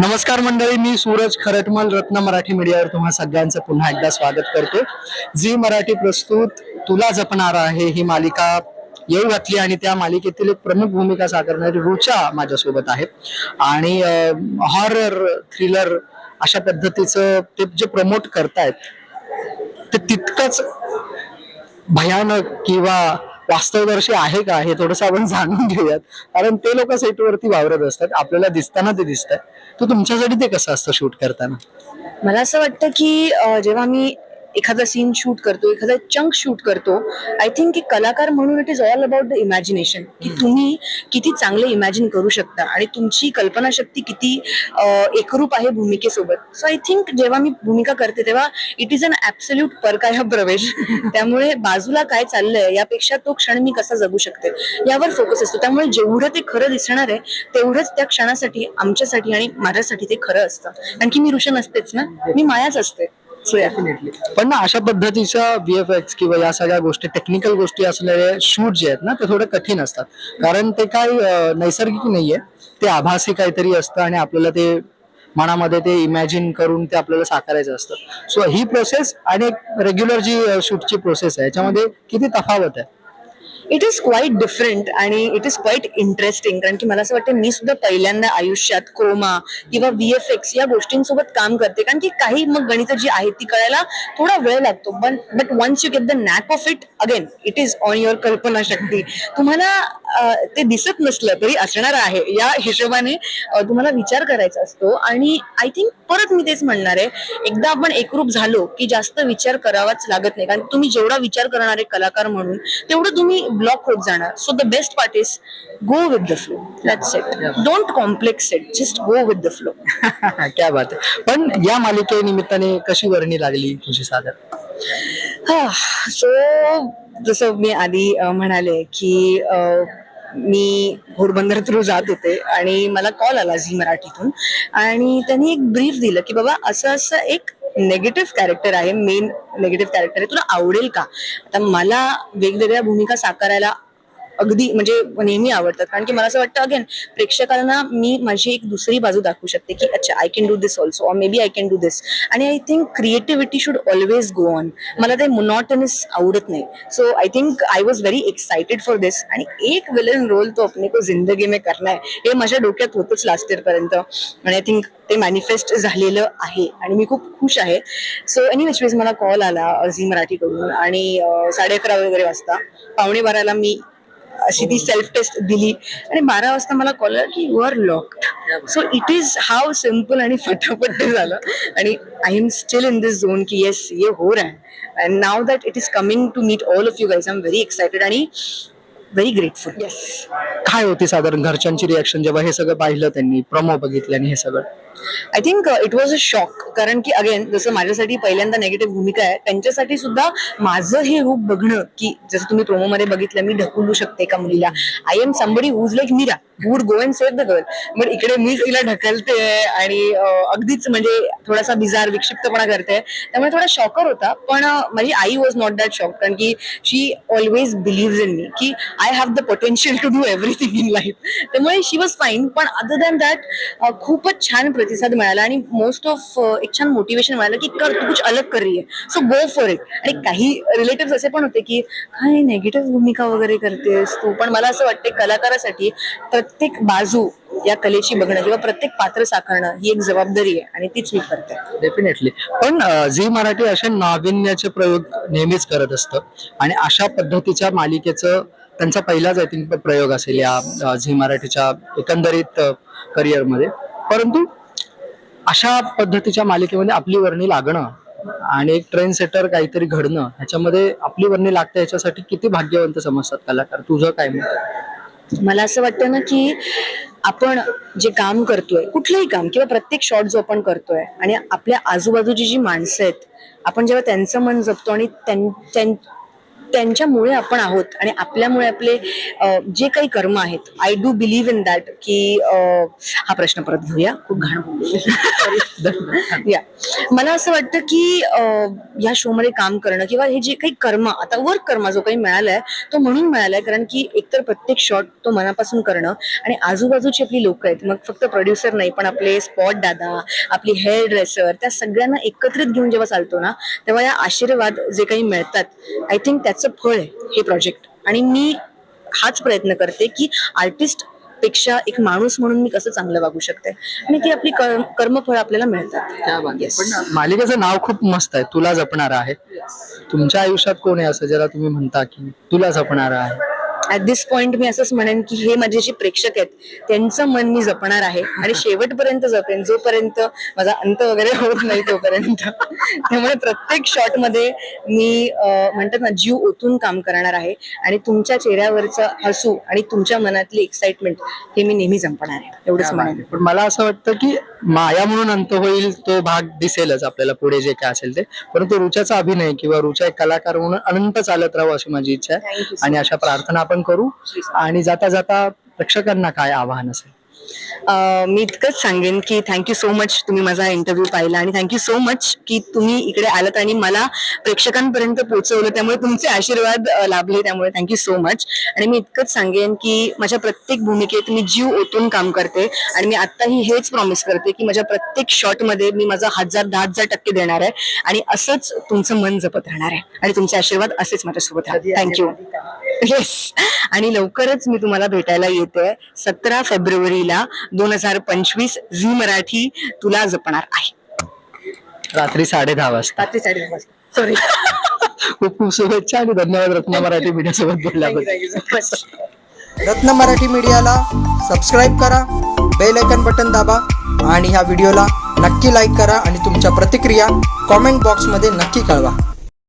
नमस्कार मंडळी मी सूरज खरटमल रत्न मराठी मीडियावर तुम्हा सगळ्यांचं पुन्हा एकदा स्वागत करतो. जी मराठी प्रस्तुत तुला जपणार आहे ही मालिका येऊ घातली आणि त्या मालिकेतील एक प्रमुख भूमिका साकारणारी रुचा माझ्यासोबत आहे. आणि हॉरर थ्रिलर अशा पद्धतीचं ते जे प्रमोट करतायत ते तितकंच भयानक किंवा वास्तवदर्शी आहे का हे थोडंसं आपण जाणून घेऊयात. कारण ते लोक सेटवरती वावरत असतात. आपल्याला दिसताना ते दिसत तर तुमच्यासाठी ते कसं असतं शूट करताना? मला असं वाटतं की जेव्हा मी एखादा सीन शूट करतो एखादा चंक शूट करतो आय थिंक की कलाकार म्हणून it is all about the imagination की तुम्ही किती चांगले इमॅजिन करू शकता आणि तुमची कल्पनाशक्ती किती एकरूप आहे भूमिकेसोबत. सो आय थिंक जेव्हा मी भूमिका करते तेव्हा इट इज अन ऍब्सल्यूट परकाय प्रवेश. त्यामुळे बाजूला काय चाललंय यापेक्षा तो क्षण मी कसा जगू शकते यावर फोकस असतो. त्यामुळे जेवढं ते खरं दिसणार आहे तेवढंच त्या क्षणासाठी आमच्यासाठी आणि माझ्यासाठी ते खरं असतं. कारण की मी ऋषा नसतेच ना? मी मायाच असते. सो डेफिनेटली पण ना अशा पद्धतीच्या एक्स किंवा या सगळ्या गोष्टी टेक्निकल गोष्टी असलेले शूट जे आहेत ना ते थोडे कठीण असतात. कारण ते काय नैसर्गिक नाहीये. ते आभासी काहीतरी असतं आणि आपल्याला ते मनामध्ये ते इमॅजिन करून ते आपल्याला साकारायचं असतं. सो ही प्रोसेस आणि एक रेग्युलर जी शूटची प्रोसेस आहे याच्यामध्ये किती तफावत आहे? इट इज क्वाईट डिफरंट आणि इट इज क्वाईट इंटरेस्टिंग कारण की मला असं वाटतं मी सुद्धा पहिल्यांदा आयुष्यात क्रोमा किंवा व्ही एफ एक्स या गोष्टींसोबत काम करते. कारण की काही मग गणित जी आहेत ती कळायला थोडा वेळ लागतो. पण but once you get the knack of it again it is on your कल्पनाशक्ती. तुम्हाला ते दिसत नसलं तरी असणार आहे. या हिशोबाने तुम्हाला विचार करायचा असतो. आणि आय थिंक परत मी तेच म्हणणार आहे. एकदा आपण एकरूप झालो की जास्त विचार करावाच लागत नाही. कारण तुम्ही जेवढा विचार करणारे कलाकार म्हणून तेवढं तुम्ही ब्लॉक होत जाणार. So the best part is go with the flow that's it don't complex it just go with the flow क्या बात आहे पण या मालिकेनिमित्ताने कशी वर्णी लागली तुझी सादर सो जसं मी आधी म्हणाले की मी घोडबंदर थ्रू जात होते आणि मला कॉल आला झी मराठीतून. आणि त्यांनी एक ब्रीफ दिलं की बाबा असं असं एक नेगेटिव्ह कॅरेक्टर आहे मेन नेगेटिव्ह कॅरेक्टर आहे. तुला आवडेल का? आता मला वेगवेगळ्या भूमिका साकारायला अगदी म्हणजे नेहमी आवडतात. कारण की मला असं वाटतं अगेन प्रेक्षकांना मी माझी एक दुसरी बाजू दाखवू शकते की अच्छा I can do this also or maybe I can do this आणि I think creativity should always go on मला ते मोनॉटनस आवडत नाही. So I think I was very excited for this आणि एक विलन रोल तो अपने को जिंदगी में करना है हे माझ्या डोक्यात होतंच लास्ट इयर पर्यंत. आणि आय थिंक ते मॅनिफेस्ट झालेलं आहे. आणि मी खूप खुश आहे. सो एनी वेज मला कॉल आला झी मराठीकडून. आणि साडे अकरा वगैरे वाजता. पावणे बाराला मी अशी ती सेल्फ टेस्ट दिली. आणि बारा वाजता मला कॉल आला की you are locked so it is how simple आणि फटाफट झालं. आणि I am still in this zone की येस ये हो रहा है. And now that it is coming to meet all of you guys I am very excited आणि व्हेरी ग्रेटफुल येस काय होती साधारण घरच्यांची रिॲक्शन जेव्हा हे सगळं पाहिलं त्यांनी प्रमो बघितले आणि हे सगळं? I think it was a shock कारण की अगेन जसं माझ्यासाठी पहिल्यांदा नेगेटिव्ह भूमिका आहे त्यांच्यासाठी सुद्धा माझं हे रूप बघणं की जसं तुम्ही प्रोमो मध्ये बघितलं मी ढकलू शकते का मुलीला? I am somebody who's like Meera would go and save the girl but इकडे मीच तिला ढकलते आणि अगदीच म्हणजे थोडासा बिजार विक्षिप्तपणा करते. त्यामुळे थोडा शॉकर होता. पण माझी आई वॉज नॉट दॅट शॉक कारण की she always believe in me की I have the potential to do everything in life त्यामुळे शी वॉज फाईन पण अदर दॅन दॅट खूपच छान प्रतिसाद मिळाला. आणि मोस्ट ऑफ एक छान मोटिवेशन मिळालं की कर तू कुछ अलग कर रही है सो गो फॉर इट आणि काही रिलेटिव्ह असे पण होते की काय नेगेटिव्ह भूमिका वगैरे करतेस तू? पण मला असं वाटते कलाकारासाठी प्रत्येक बाजू या कलेची बघणं किंवा प्रत्येक पात्र साकारणं ही एक जबाबदारी आहे आणि तीच मी करते. डेफिनेटली पण झी मराठी असे नाविन्याचे प्रयोग नेहमीच करत असतं. आणि अशा पद्धतीच्या मालिकेचं त्यांचा पहिलाच आय थिंक प्रयोग असेल या झी मराठीच्या एकंदरीत करिअरमध्ये. परंतु अशा पद्धतीच्या मालिकेमध्ये आपली वर्णी लागणं आणि एक ट्रेन सेटर काहीतरी घडणं ह्याच्यामध्ये आपली वर्णी लागते ह्याच्यासाठी किती भाग्यवंत समजतात कलाकार? तुझं काय म्हणतं मला असं वाटतं ना की आपण जे काम करतोय कुठलंही काम किंवा प्रत्येक शॉट जो आपण करतोय आणि आपल्या आजूबाजूची जी माणसं आहेत आपण जेव्हा त्यांचं मन जपतो आणि त्यां- त्यां- त्यांच्यामुळे आपण आहोत आणि आपल्यामुळे आपले जे काही कर्म आहेत I do believe in that की हा प्रश्न परत घेऊया. खूप घाण या. मला असं वाटतं की या शो मध्ये काम करणं किंवा हे जे काही कर्म आता वर्क कर्म जो काही मिळालाय तो म्हणून मिळालाय कारण की एकतर प्रत्येक शॉट तो मनापासून करणं आणि आजूबाजूची आपली लोक आहेत मग फक्त प्रोड्युसर नाही पण आपले स्पॉट दादा आपली हेअर ड्रेसर त्या सगळ्यांना एकत्रित घेऊन जेव्हा चालतो ना तेव्हा या आशीर्वाद जे काही मिळतात आय थिंक त्याचं फळ आहे हे प्रोजेक्ट आणि मी हाच प्रयत्न करते की आर्टिस्टपेक्षा एक माणूस म्हणून मी कसं चांगलं वागू शकते. आणि ती आपली कर्म कर्मफळ आपल्याला मिळतात. मालिकेचं नाव खूप मस्त आहे तुला जपणार आहे. तुमच्या आयुष्यात कोण आहे असं ज्याला तुम्ही म्हणता की तुला जपणार आहे? ऍट दिस पॉइंट मी असंच म्हणेन की हे माझे जे प्रेक्षक आहेत त्यांचं मन मी जपणार आहे आणि शेवटपर्यंत जपेन. जोपर्यंत माझा अंत वगैरे होत नाही तोपर्यंत. त्यामुळे प्रत्येक शॉटमध्ये मी म्हणतात ना जीव ओतून काम करणार आहे आणि तुमच्या चेहऱ्यावरचं हसू आणि तुमच्या मनातली एक्साइटमेंट हे मी नेहमी जपणार आहे. एवढंच म्हणेन. पण मला असं वाटतं की माया म्हणून अंत होईल तो भाग दिसेलच आपल्याला पुढे जे काय असेल ते. परंतु रुच्याचा अभिनय किंवा रुचा एक कलाकार म्हणून अनंत चालत राहू अशी माझी इच्छा आहे. आणि अशा प्रार्थना आपण करू आणि जाता जाता प्रेक्षकांना काय आव्हान असेल? मी इतकंच सांगेन की थँक्यू सो मच तुम्ही माझा इंटरव्ह्यू पाहिला आणि थँक्यू सो मच की तुम्ही इकडे आलात आणि मला प्रेक्षकांपर्यंत पोहोचवलं. त्यामुळे तुमचे आशीर्वाद लाभले त्यामुळे थँक्यू सो मच आणि मी इतकंच सांगेन की माझ्या प्रत्येक भूमिकेत मी जीव ओतून काम करते आणि मी आत्ताही हेच प्रॉमिस करते की माझ्या प्रत्येक शॉटमध्ये मी माझा हजार दहा हजार टक्के देणार आहे आणि असंच तुमचं मन जपत राहणार आहे. आणि तुमचे आशीर्वाद असेच माझ्यासोबत थँक्यू येस आणि लवकरच मी तुम्हाला भेटायला येते. सतरा फेब्रुवारीला दोन हजार पंचवीस झी मराठी तुला जपणार आहे. रात्री साडे दहा वाजता. रात्री साडे वाजता. सॉरी खूप खूप शुभेच्छा आणि धन्यवाद रत्न मराठी मीडिया सोबत बोलल्याबद्दल. रत्न मराठी मीडियाला सबस्क्राईब करा बेल आयकन बटन दाबा आणि ह्या व्हिडिओला नक्की लाईक करा आणि तुमच्या प्रतिक्रिया कॉमेंट बॉक्समध्ये नक्की कळवा.